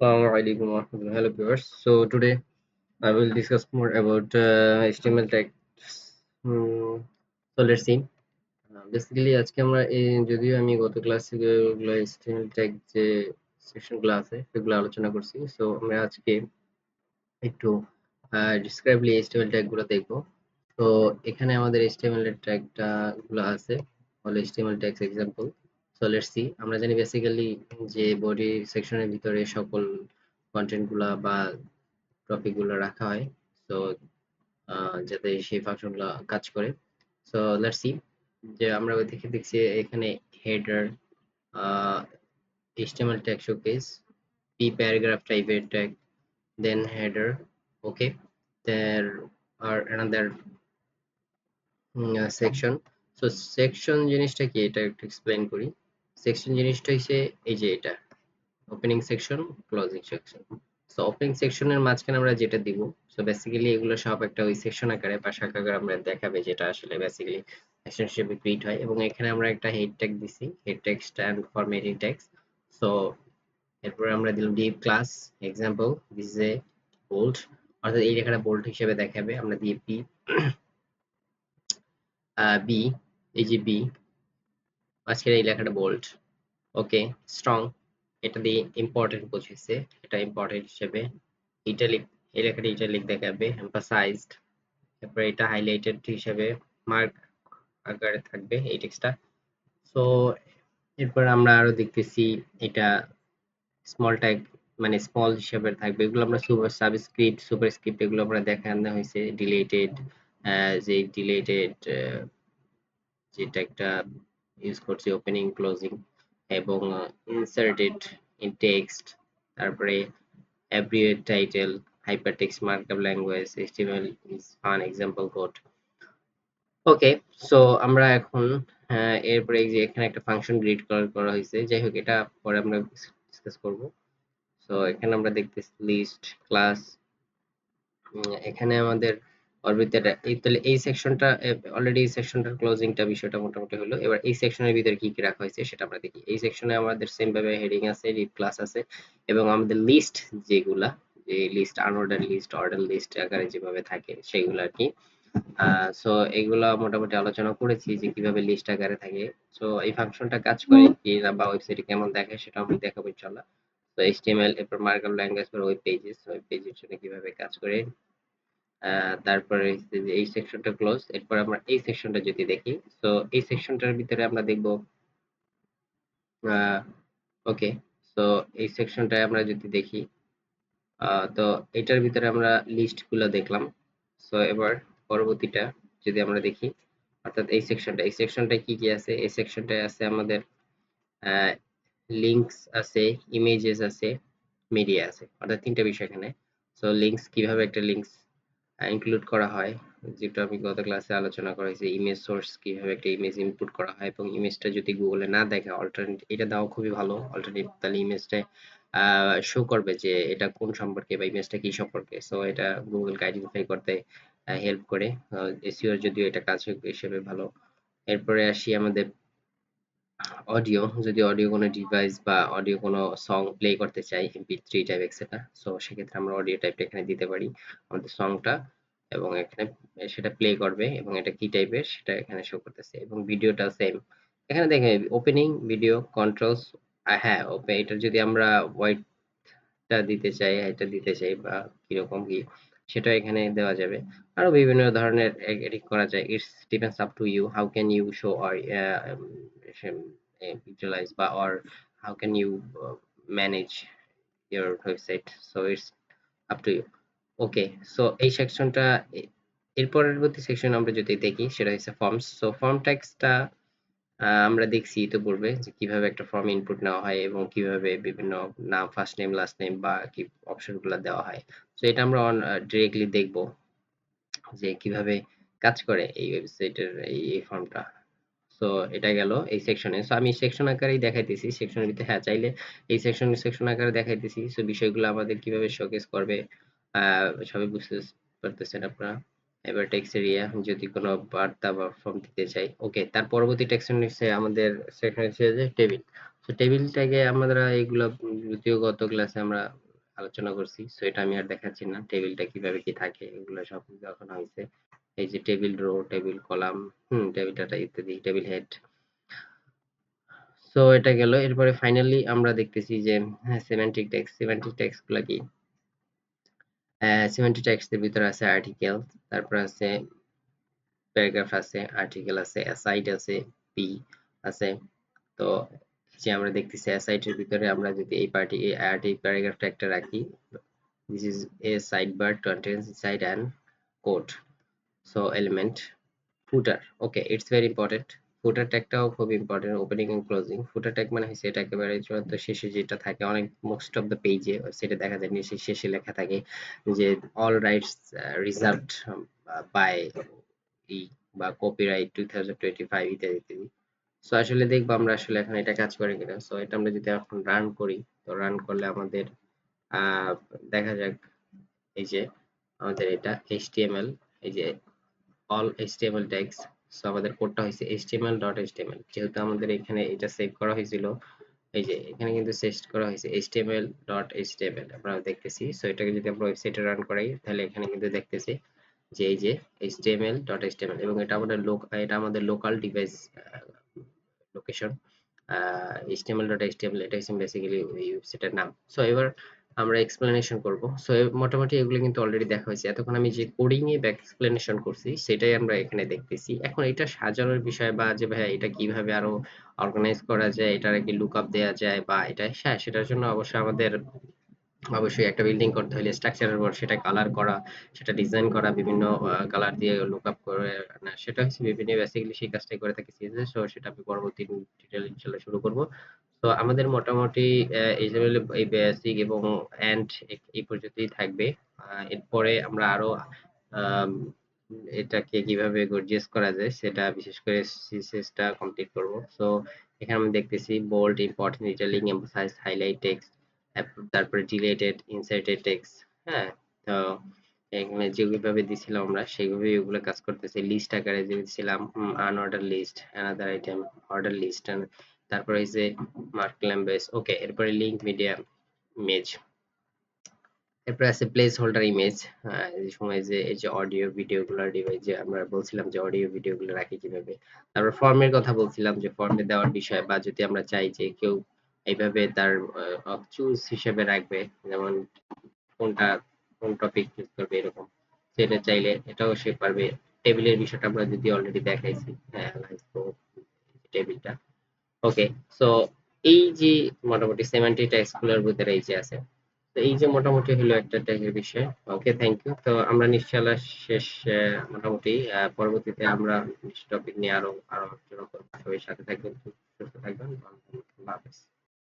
Assalamu alaikum warahmatullahi Hello viewers. So today I will discuss more about uh, HTML tags. Hmm, so let's see. Basically আজকে আমরা যদিও আমি গত ক্লাসে HTML tag যে সেকশনগুলো আছে সেগুলো আলোচনা করছি সো আমরা আজকে একটু ডিসক্রাইবলি HTML ট্যাগগুলো দেখব তো এখানে আমাদের HTML এর ট্যাগটা গুলো আছে হল HTML tags example so let's see আমরা জানি বেসিক্যালি যে বডি সেকশনের ভিতরে সকল কন্টেন্টগুলা বা টপিকগুলো রাখা হয়। সো যাতে সেই ফাংশনগুলা কাজ করে। সো লেটস সি যে আমরা ওই থেকে দেখছি এখানে header HTML tag showcase, p paragraph type tag, then header okay there are another section so section জিনিসটা কি? এটা একটু এক্সপ্লেইন করি। সেকশন জিনিসটা হচ্ছে এই যে এটা opening section closing section so opening সেকশনের মাঝখানে আমরা যেটা দিব সো বেসিক্যালি এগুলো সব একটা ওই সেকশন আকারে বা শাখা আকারে আমরা দেখাবে যেটা আসলে বেসিক্যালি সেকশন হিসেবে ক্রিয়েট হয়। এবং এখানে আমরা একটা হেড ট্যাগ দিছি head tag stand formatting tags so এরপরে আমরা দিলাম div class example this is a bold অর্থাৎ এই লেখাটা বোল্ড হিসেবে দেখাবে। আমরা দিয়ে পি বি এই যে বি আজকের এই লেখাটা বোল্ড ওকে স্ট্রং এটা দিয়ে ইম্পর্টেন্ট বুঝেছে এটা ইম্পর্টেন্ট হিসেবে ইটালিক এই লেখাটা ইটালিক দেখাবে এমফাসাইজড তারপরে এটা হাইলাইটেড হিসেবে মার্ক আকারে থাকবে এই টেক্সটটা সো এরপর আমরা আরও দেখতেছি এটা স্মল ট্যাগ মানে স্মল হিসেবে থাকবে, এগুলো আমরা সুপার সাবস্ক্রিপ্ট সুপার স্ক্রিপ্ট এগুলো আমরা দেখানো হয়েছে ডিলেটেড যে ডিলেটেড যেটা একটা ইউজ করছি ওপেনিং ক্লোজিং এবং ইনসার্টেড ইন টেক্সট তারপরে abbreviate title hypertext, markup language, html is fun example code. Okay so আমরা এখন এরপরে যে এখানে একটা ফাংশন গ্রিড করা হয়েছে, যাই হোক, এটা পরে আমরা ডিসকাস করব। সো এখানে আমরা দেখতেছি লিস্ট ক্লাস এখানে আমাদের ওর ভিতরে এই তাহলে এই সেকশনটা অলরেডি এই সেকশনটার ক্লোজিংটা বিষয়টা মোটামুটি হলো। এবার এই সেকশনের ভিতরে কি কি রাখা হয়েছে সেটা আমরা দেখি। এই সেকশনে আমাদের সেম ভাবে হেডিং আছে রিড ক্লাস আছে এবং আমাদের লিস্ট যেগুলা যে list unordered list order list আকারে যেভাবে থাকে সেগুলো আর কি। সো এগুলা মোটামুটি আলোচনা করেছি যে কীভাবে লিস্ট আকারে থাকে। সো এই ফাংশনটা কাজ করে কি না বা ওয়েবসাইটে কেমন দেখে সেটা আমি দেখাবো ইনশাআল্লাহ। তো এইচটিএমএল এরপর markup language for web pages web পেজের জন্য কীভাবে কাজ করে তারপরে এই সেকশনটা ক্লোজ এরপর আমরা এই সেকশনটা যদি দেখি তো এই সেকশনটার ভিতরে আমরা দেখব ওকে তো এই সেকশনটায় আমরা যদি দেখি তো এটার ভিতরে আমরা লিস্টগুলো দেখলাম সো এবার পরবর্তীটা যদি আমরা দেখি, অর্থাৎ এই সেকশনটা এই সেকশনটায় কি কি আছে? এই সেকশনটায় আছে আমাদের লিংকস আছে ইমেজেস আছে মিডিয়া আছে, অর্থাৎ তিনটা বিষয় এখানে সো লিংকস কীভাবে একটা লিংকস ইনক্লুড করা হয়। যেটা আমি গত ক্লাসে আলোচনা করা হয়েছে ইমেজ সোর্স কীভাবে একটা ইমেজ ইনপুট করা হয় এবং ইমেজটা যদি গুগলে না দেখে অল্টারনেট এটা দাও খুবই ভালো। অল্টারনেট তাহলে ইমেজটা শো করবে যে এটা কোন সম্পর্কে বা ইমেজটা কি সম্পর্কে। সো এটা গুগলকে আইডেন্টিফাই করতে হেল্প করে। এসিওর যদিও এটা কাজ হিসেবে ভালো। এরপরে আসি আমাদের অডিও যদি অডিও কোনো ডিভাইস বা অডিও কোনো সং প্লে করতে চাই MP three type etcetera so সেক্ষেত্রে আমরা অডিও টাইপটা এখানে দিতে পারি, আমাদের সংটা এবং এখানে সেটা প্লে করবে, এবং এটা কি টাইপের সেটা এখানে শো করতেছে, এবং ভিডিওটা সেম এখানে দেখেন ওপেনিং ভিডিও কন্ট্রোলস হ্যাঁ ওপে এটা যদি আমরা হোয়াইটটা দিতে চাই এটা দিতে চাই, বা কীরকম কি সেটা এখানে দেওয়া যাবে। আরও বিভিন্ন ধরনের এডিট করা যায়। It's depends up to you how can you show or visualize বা how can you uh, manage your website? So it's up to you. Okay so এই সেকশনটা এর পরবর্তী সেকশন আমরা যদি দেখি সেটা হচ্ছে ফর্মস সো ফর্ম ট্যাক্সটা আমরা দেখছি তো পূর্বে যে কীভাবে একটা ফর্ম ইনপুট নেওয়া হয় এবং কীভাবে বিভিন্ন নাম ফার্স্ট নেম লাস্ট নেম বা কি অপশনগুলো দেওয়া হয়। তো এটা আমরা ডিরেক্টলি দেখব যে কীভাবে কাজ করে এই ওয়েবসাইটের এই ফর্মটা সো এটা গেল এই সেকশনে সো আমি সেকশন আকারেই দেখাইতেছি। সেকশনের ভিতরে হ্যাঁ চাইলে এই সেকশন সেকশন আকারে দেখাইতেছি। সো বিষয়গুলো আমাদের কীভাবে শোকেস করবে সবাই বুঝতে পারতেছেন আপনারা। এবার টেক্সট এরিয়া যদি কোনো বার্তা বা ফর্ম দিতে চাই। ওকে তার পরবর্তী টেক্সট হচ্ছে আমাদের সেকশন হচ্ছে যে টেবিল তো টেবিলটাকে আমরা এইগুলো দ্বিতীয় গত ক্লাসে আমরা আলোচনা করছি। সো এটা আমি আর দেখাচ্ছি না, টেবিলটা কীভাবে কি থাকে, এগুলো সব দেখানো হয়েছে। এই যে table row, table column, hmm, table data ইত্যাদি, টেবিল হেড। সো এটা গেল। এরপরে ফাইনালি আমরা দেখতেছি যে সেমান্টিক টেক্সট সেমান্টিক টেক্সটগুলা কি? সেমান্টিক টেক্সটের ভিতরে আছে আর্টিকেল তারপর আছে প্যারাগ্রাফ আছে আর্টিকেল আছে অ্যাসাইড আছে পি আছে। তো যে আমরা দেখতেছি অ্যাসাইডের ভিতরে আমরা যদি এই পার্টি এই আর্টি প্যারাগ্রাফটা একটা রাখি this is a side bar contents side and code so element footer okay it's very important footer ট্যাগটাও খুব important opening and closing footer tag মানে হচ্ছে এটা একেবারে চূড়ান্ত শেষে যেটা থাকে, অনেক মোস্ট অফ দ্য পেজে সেটা দেখা যায়, নিচে শেষে লেখা থাকে যে অল রাইটস রিজার্ভড বাই ই বা copyright two thousand twenty five ইত্যাদি ইত্যাদি। সো আসলে দেখব আমরা আসলে এখন এটা কাজ করে কিনা। সো এটা আমরা যদি এখন রান করি, তো রান করলে আমাদের দেখা যাক এই যে আমাদের এটা HTML, এই যে অল HTML ট্যাগস সো আমাদের কোডটা হয়েছে html.html যেহেতু আমাদের এখানে এটা সেভ করা হয়েছিল এই যে এখানে কিন্তু সেভ করা হয়েছে html.html আমরা দেখতেছি সো এটাকে যদি আমরা ওয়েবসাইটে রান করাই, তাহলে এখানে কিন্তু দেখতেছি যে এই যে html.html এবং এটা আমাদের লোক এটা আমাদের লোকাল ডিভাইস লোকেশন html.html এটা হচ্ছে বেসিক্যালি এই ওয়েবসাইটের নাম সো এবার আমরা এক্সপ্লেনেশন করব। সো মোটামুটি এগুলো কিন্তু অলরেডি দেখা হয়েছে। এতক্ষণ আমি যে কোডিং এ এক্সপ্লেনেশন করছি, সেটাই আমরা এখানে দেখতেছি। এখন এটা সাজানোর বিষয় বা যে ভাই এটা কীভাবে আরও অর্গানাইজ করা যায়, এটার কি লুকআপ দেওয়া যায় বা এটা হ্যাঁ সেটার জন্য অবশ্যই আমাদের অবশ্যই একটা বিল্ডিং করতে হলে স্ট্রাকচারের পর সেটা কালার করা, সেটা ডিজাইন করা, বিভিন্ন কালার দিয়ে লুকআপ করে না সেটা হচ্ছে বিভিন্ন বেসিক্যালি সেই কাজটাই করে থাকি সিএসএস সো সেটা আমি পরবর্তী টিউটোরিয়াল ইনশাআল্লাহ শুরু করব। তো আমাদের মোটামুটি এই বলে এই বেসিক এবং এন্ড এই পর্যন্তই থাকবে। এরপরে আমরা আরও এটাকে কীভাবে গর্জিয়াস করা যায় সেটা বিশেষ করে সিএসএস টা কমপ্লিট করব। সো এখানে আমি দেখতেছি bold important detailing emphasize highlight text তারপরে ডিলেটেড ইনসার্টেড টেক্সট হ্যাঁ? তো এখানে যেভাবে দিছিলাম আমরা সেইভাবে ওগুলো কাজ করতেছে। লিস্ট আকারে যে দিছিলাম unordered list another item order list তারপরে যে মার্ক ল্যাম্বেস ওকে এরপরে লিংক মিডিয়া ইমেজ এরপরে আছে প্লেস হোল্ডার ইমেজ এই সময় যে এই যে অডিও ভিডিও গুলার ডিভাইস যে আমরা বলছিলাম যে অডিও ভিডিও গুলো রাখি কীভাবে। তারপর ফর্মের কথা বলছিলাম যে ফর্মে দেওয়ার বিষয় বা যদি আমরা চাই যে কেউ এইভাবে তার চুজ হিসেবে রাখবে। যেমন কোনটা, কোন টপিক চুজ করবে এরকম। সেটা চাইলে এটাও সে পারবে। টেবিলের বিষয়টা আমরা যদি অলরেডি দেখাইছি টেবিলটা ওকে সো এই যে মোটামুটি সেমান্টিক ট্যাক্সগুলোর ভিতরে এই যে আছে। তো এই যে মোটামুটি হলো একটা ট্যাগের বিষয়। ওকে থ্যাংক ইউ তো আমরা নিশ্চয়ই শেষ মোটামুটি পরবর্তীতে আমরা টপিক নিয়ে আরও আরও আলোচনা করব। সবাই সাথে থাকবেন, সুস্থ থাকবেন। ভালো